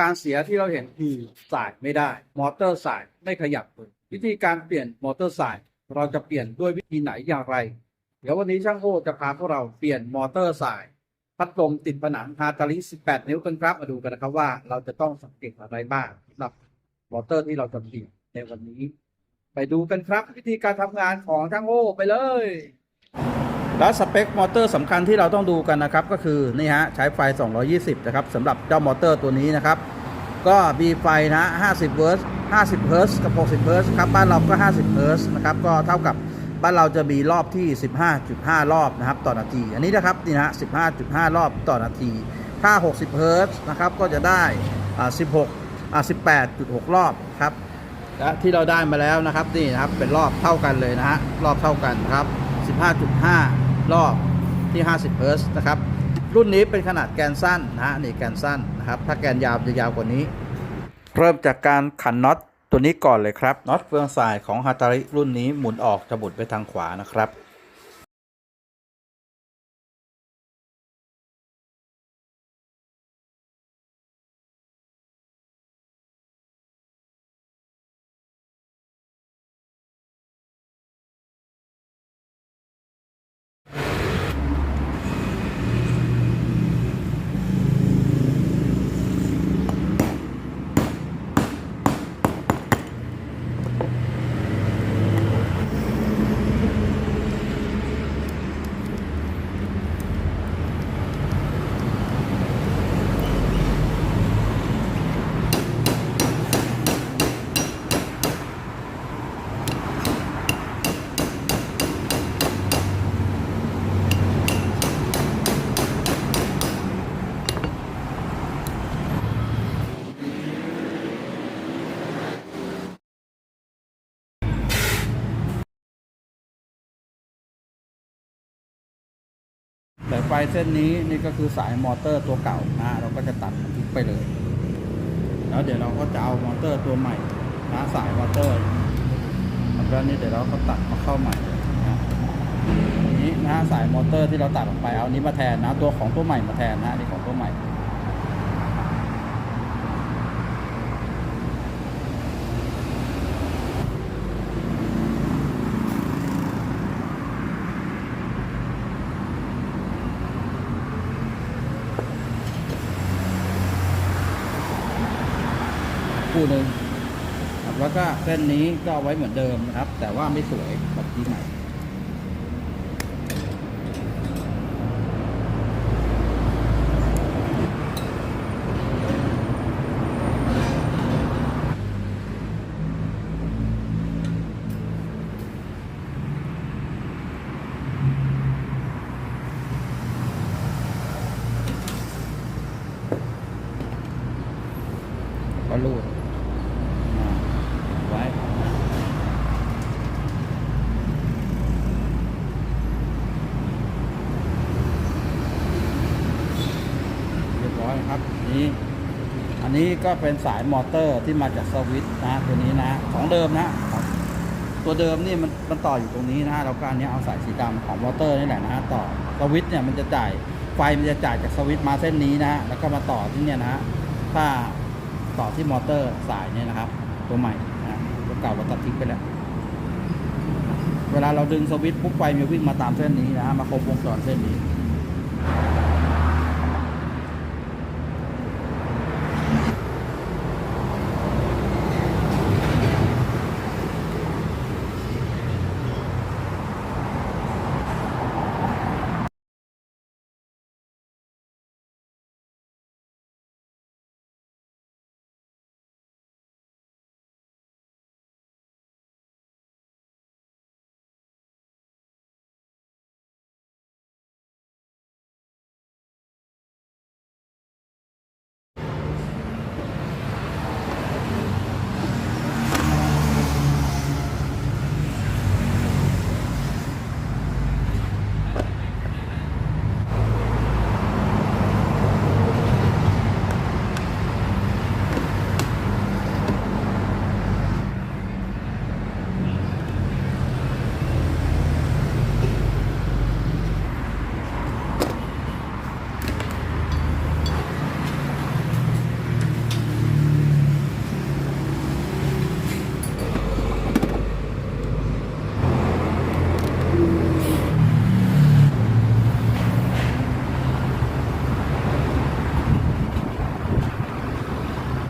การเสียที่เราเห็นคือสายไม่ได้ มอเตอร์สายไม่ขยับเลยวิธีการเปลี่ยนมอเตอร์สาย เราจะเปลี่ยนด้วยวิธีไหนอย่างไร เดี๋ยววันนี้ช่างโอจะพาพวกเราเปลี่ยนมอเตอร์สาย พัดลมติดผนังฮาตาลิ18 นิ้วกันครับมาดูกันนะครับว่าเราจะต้องสังเกตอะไรบ้างสำหรับมอเตอร์ที่เราจะเปลี่ยนในวันนี้ ไปดูกันครับวิธีการทำงานของช่างโอไปเลย แล้วสเปคมอเตอร์สำคัญที่เราต้องดูกันนะครับ ก็คือนี่ฮะใช้ไฟ 220 นะครับสำหรับเจ้ามอเตอร์ตัวนี้นะครับ ก็มีไฟนะ50เฮิร์ต50เฮิร์ตกับ 60เฮิร์ตครับบ้านเราก็ 50เฮิร์ตนะครับก็เท่ากับบ้านเราจะมีรอบที่ 15.5 รอบนะครับต่อนาที อันนี้นะครับนี่นะฮะ15.5 รอบต่อนาที ถ้า 60เฮิร์ตนะครับก็จะได้อ่า16อ่า18.6 รอบครับและที่เราได้มาแล้วนะครับนี่นะครับเป็นรอบเท่ากันเลยนะฮะรอบเท่ากันครับ 15.5 รอบที่ 50เฮิร์ตนะครับ รุ่นนี้เป็นขนาดแกนสั้นนะฮะนี่แกนสั้นนะครับ ถ้าแกนยาวจะยาวกว่านี้ เริ่มจากการขันน็อตตัวนี้ก่อนเลยครับน็อตเฟืองสายของฮาตาริรุ่นนี้หมุนออกจะหมุนไปทางขวานะครับ สายไฟเส้นนี้นี่ก็คือสายมอเตอร์ตัวเก่านะเราก็จะตัดทิ้งไปเลย แล้วเดี๋ยวเราก็จะเอามอเตอร์ตัวใหม่นะสายมอเตอร์แล้วนี่เดี๋ยวเราก็ตัดมาเข้าใหม่นะนี้นะสายมอเตอร์ที่เราตัดออกไปเอาอันนี้มาแทนนะ ตัวของตัวใหม่มาแทนนะนี่ของตัวใหม่ คู่หนึ่งครับแล้วก็เส้นนี้ก็เอาไว้เหมือนเดิมนะครับ แต่ว่าไม่สวยแบบที่ใหม่ก็รูดอ่าไว้ เรียบร้อยครับนี่อั นี้ก็เป็นสายมอเตอร์ที่มาจากสวิตนะตัวนี้นะของเดิมนะ ตัวเดิมนี่มันมันต่ออยู่ตรงนี้นะเราก็อันนี้เอาสายสีดำของมอเตอร์นี่แหละนะต่อสวิตเนี่ยมันจะจ่ายไฟมันจะจ่ายจากสวิตมาเส้นนี้นะแล้วก็มาต่อที่เนี่ยนะถ้าต่อที่มอเตอร์สายเนี่ยนะครับ ตัวใหม่นะตัวเก่าเราตัดทิ้งไปแล้วเวลาเราดึงสวิตช์ปุ๊บไฟมันวิ่งมาตามเส้นนี้นะฮะมาครบวงจรเส้นนี้